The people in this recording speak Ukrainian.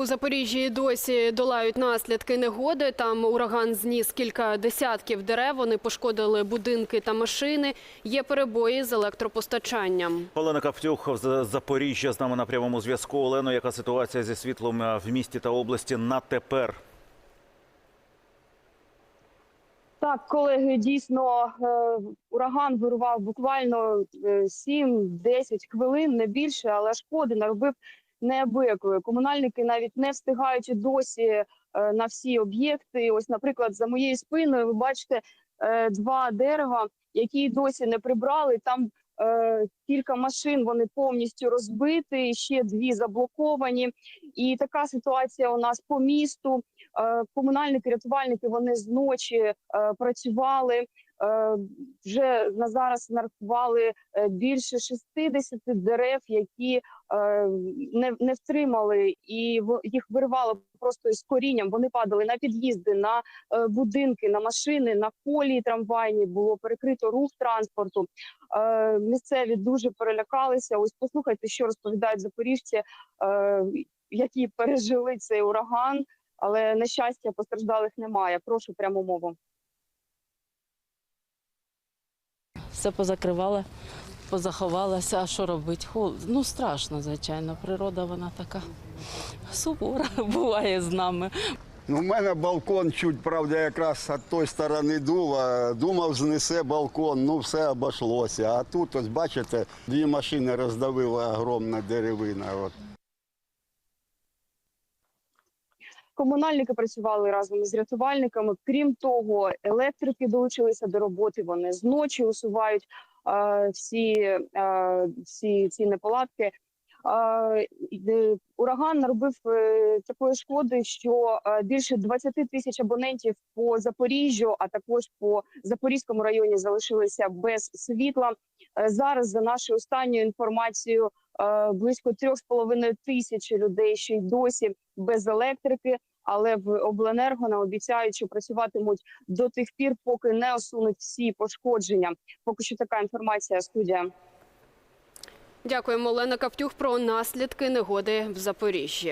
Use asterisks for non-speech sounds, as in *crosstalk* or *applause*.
У Запоріжжі досі долають наслідки негоди. Там ураган зніс кілька десятків дерев. Вони пошкодили будинки та машини. Є перебої з електропостачанням. Олена Каптюх з Запоріжжя з нами на прямому зв'язку. Олено, яка ситуація зі світлом е, в місті та області на тепер? Так, колеги, дійсно е, ураган вирував буквально е, 7-10 хвилин, не більше, але шкоди наробив неабиякої. Комунальники навіть не встигають досі е, на всі об'єкти. Ось, наприклад, за моєю спиною ви бачите е, два дерева, які досі не прибрали. Там е, кілька машин вони повністю розбиті, ще дві заблоковані. І така ситуація у нас по місту. Комунальники, рятувальники вони зночі працювали. Е, Вже на зараз нарахували е, більше 60 дерев, які е, не, не втримали, і їх виривало просто із корінням. Вони падали на під'їзди, на будинки, на машини, на колії трамвайні. Було перекрито рух транспорту. Місцеві дуже перелякалися. Ось послухайте, що розповідають запоріжці, які пережили цей ураган. Але на щастя постраждалих немає. Прошу пряму мову. Все позакривала, позаховалася. А що робити? Ну страшно, звичайно. Природа вона така сувора *laughs* буває з нами. Ну, у мене балкон чуть, правда, якраз з тої сторони дуло. Думав, знесе балкон, ну все обійшлося. А тут, ось бачите, дві машини роздавила огромна деревина. От. Комунальники працювали разом із рятувальниками. Крім того, електрики долучилися до роботи. Вони зночі усувають е, всі, е, всі ці неполадки. Е, ураган наробив е, такої шкоди, що е, більше 20 тисяч абонентів по Запоріжжю, а також по Запорізькому районі залишилися без світла. Е, зараз, за нашою останньою інформацією, е, близько 3,5 тисячі людей ще й досі без електрики. Але в обленерго нам обіцяють, що працюватимуть до тих пір, поки не усунуть всі пошкодження. Поки що така інформація студія. Дякуємо, Олена Каптюх, про наслідки негоди в Запоріжжі.